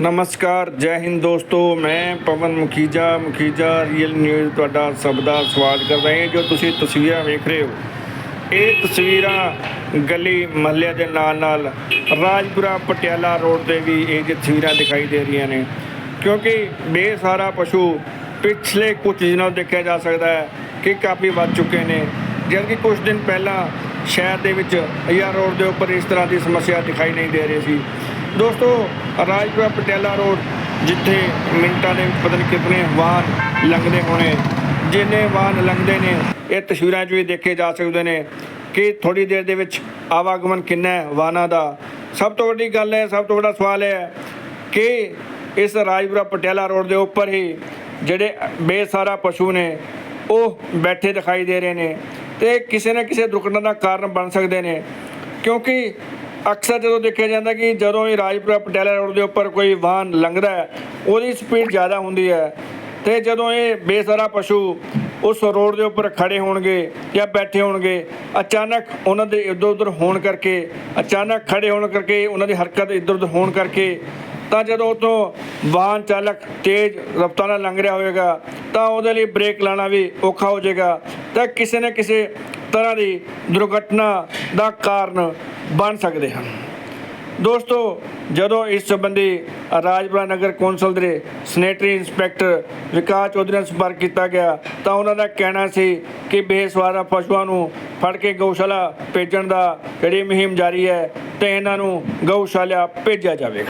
ਨਮਸਕਾਰ, ਜੈ ਹਿੰਦ ਦੋਸਤੋ, ਮੈਂ ਪਵਨ ਮੁਖੀਜਾ ਮੁਖੀਜਾ ਰੀਅਲ ਨਿਊਜ਼ ਤੁਹਾਡਾ ਸਭ ਦਾ ਸਵਾਗਤ ਕਰਦਾ ਹਾਂ, ਜੋ ਤੁਸੀਂ ਤਸਵੀਰਾਂ ਵੇਖ ਰਹੇ ਹੋ। ਇਹ ਤਸਵੀਰਾਂ ਗਲੀ ਮਹੱਲੇ ਦੇ ਨਾਲ ਨਾਲ ਰਾਜਪੁਰਾ ਪਟਿਆਲਾ ਰੋਡ ਤੇ ਵੀ ਇਹ ਜਿਹੀ ਤਸਵੀਰਾਂ ਦਿਖਾਈ ਦੇ ਰਹੀਆਂ ਨੇ। ਕਿਉਂਕਿ ਬੇਸਾਰਾ ਪਸ਼ੂ ਪਿਛਲੇ ਕੁਝ ਦਿਨਾਂ ਦੇਖਿਆ ਜਾ ਸਕਦਾ ਹੈ ਕਿ ਕਾਫੀ ਵੱਧ ਚੁੱਕੇ ਨੇ। ਜਦਕਿ ਕੁਝ ਦਿਨ ਪਹਿਲਾਂ ਸ਼ਹਿਰ ਦੇ ਵਿੱਚ ਅਯਾ ਰੋਡ ਦੇ ਉੱਪਰ ਇਸ ਤਰ੍ਹਾਂ ਦੀ ਸਮੱਸਿਆ ਦਿਖਾਈ ਨਹੀਂ ਦੇ ਰਹੀ ਸੀ। ਦੋਸਤੋ, ਰਾਜਪੁਰਾ ਪਟਿਆਲਾ ਰੋਡ, ਜਿੱਥੇ ਮਿੰਟਾਂ ਦੇ ਵਿੱਚ ਪਤਾ ਨਹੀਂ ਕਿਤਨੇ ਵਾਹਨ ਲੰਘਦੇ ਹੋਣੇ, ਜਿੰਨੇ ਵਾਹਨ ਲੰਘਦੇ ਨੇ, ਇਹ ਤਸਵੀਰਾਂ 'ਚ ਵੀ ਦੇਖੇ ਜਾ ਸਕਦੇ ਨੇ ਕਿ ਥੋੜੀ ਦੇਰ ਦੇ ਵਿੱਚ ਆਵਾਗਮਨ ਕਿੰਨਾ ਹੈ ਵਾਹਨਾਂ ਦਾ। ਸਭ ਤੋਂ ਵੱਡੀ ਗੱਲ ਹੈ, ਸਭ ਤੋਂ ਵੱਡਾ ਸਵਾਲ ਹੈ ਕਿ ਇਸ ਰਾਜਪੁਰਾ ਪਟਿਆਲਾ ਰੋਡ ਦੇ ਉੱਪਰ ਹੀ ਜਿਹੜੇ ਬੇਸਾਰਾ ਪਸ਼ੂ ਨੇ, ਉਹ ਬੈਠੇ ਦਿਖਾਈ ਦੇ ਰਹੇ ਨੇ ਤੇ ਕਿਸੇ ਨਾ ਕਿਸੇ ਦੁਰਘਟਨਾ ਦਾ ਕਾਰਨ ਬਣ ਸਕਦੇ ਨੇ। ਕਿਉਂਕਿ ਅਕਸਰ ਜਦੋਂ ਦੇਖਿਆ ਜਾਂਦਾ ਕਿ ਜਦੋਂ ਇਹ ਰਾਜਪੁਰਾ ਪਟਿਆਲਾ ਰੋਡ ਦੇ ਉੱਪਰ ਕੋਈ ਵਾਹਨ ਲੰਘਦਾ ਹੈ, ਉਹਦੀ ਸਪੀਡ ਜ਼ਿਆਦਾ ਹੁੰਦੀ ਹੈ ਤੇ ਜਦੋਂ ਇਹ ਬੇਸਹਾਰਾ ਪਸ਼ੂ ਉਸ ਰੋਡ ਦੇ ਉੱਪਰ ਖੜੇ ਹੋਣਗੇ ਜਾਂ ਬੈਠੇ ਹੋਣਗੇ, ਅਚਾਨਕ ਉਹਨਾਂ ਦੇ ਇੱਧਰ ਉੱਧਰ ਹੋਣ ਕਰਕੇ, ਅਚਾਨਕ ਖੜੇ ਹੋਣ ਕਰਕੇ, ਉਹਨਾਂ ਦੀ ਹਰਕਤ ਇੱਧਰ ਉੱਧਰ ਹੋਣ ਕਰਕੇ ਤਾਂ ਜਦੋਂ ਉਤੋਂ ਵਾਹਨ ਚਾਲਕ ਤੇਜ਼ ਰਫ਼ਤਾਰ ਨਾਲ ਲੰਘ ਰਿਹਾ ਹੋਵੇਗਾ, ਤਾਂ ਉਹਦੇ ਲਈ ਬ੍ਰੇਕ ਲਾਣਾ ਵੀ ਔਖਾ ਹੋ ਜਾਏਗਾ। ਤਾਂ ਕਿਸੇ ਨਾ ਕਿਸੇ ਤਰ੍ਹਾਂ ਦੀ ਦੁਰਘਟਨਾ ਦਾ ਕਾਰਨ ਬਣ ਸਕਦੇ ਹਨ। ਦੋਸਤੋ, ਜਦੋਂ ਇਸ ਸੰਬੰਧੀ ਰਾਜਪੁਰਾ ਨਗਰ ਕੌਂਸਲ ਦੇ ਸੈਨੇਟਰੀ ਇੰਸਪੈਕਟਰ ਵਿਕਾਸ ਚੌਧਰੀ ਨਾਲ ਸੰਪਰਕ ਕੀਤਾ ਗਿਆ, ਤਾਂ ਉਹਨਾਂ ਦਾ ਕਹਿਣਾ ਸੀ ਕਿ ਬੇਸਵਾਰਾ ਪਸ਼ੂਆਂ ਨੂੰ ਫੜ ਕੇ ਗਊਸ਼ਾਲਾ ਭੇਜਣ ਦਾ ਜਿਹੜੀ ਮੁਹਿੰਮ ਜਾਰੀ ਹੈ ਤੇ ਇਹਨਾਂ ਨੂੰ ਗਊਸ਼ਾਲਾ ਭੇਜਿਆ ਜਾਵੇਗਾ।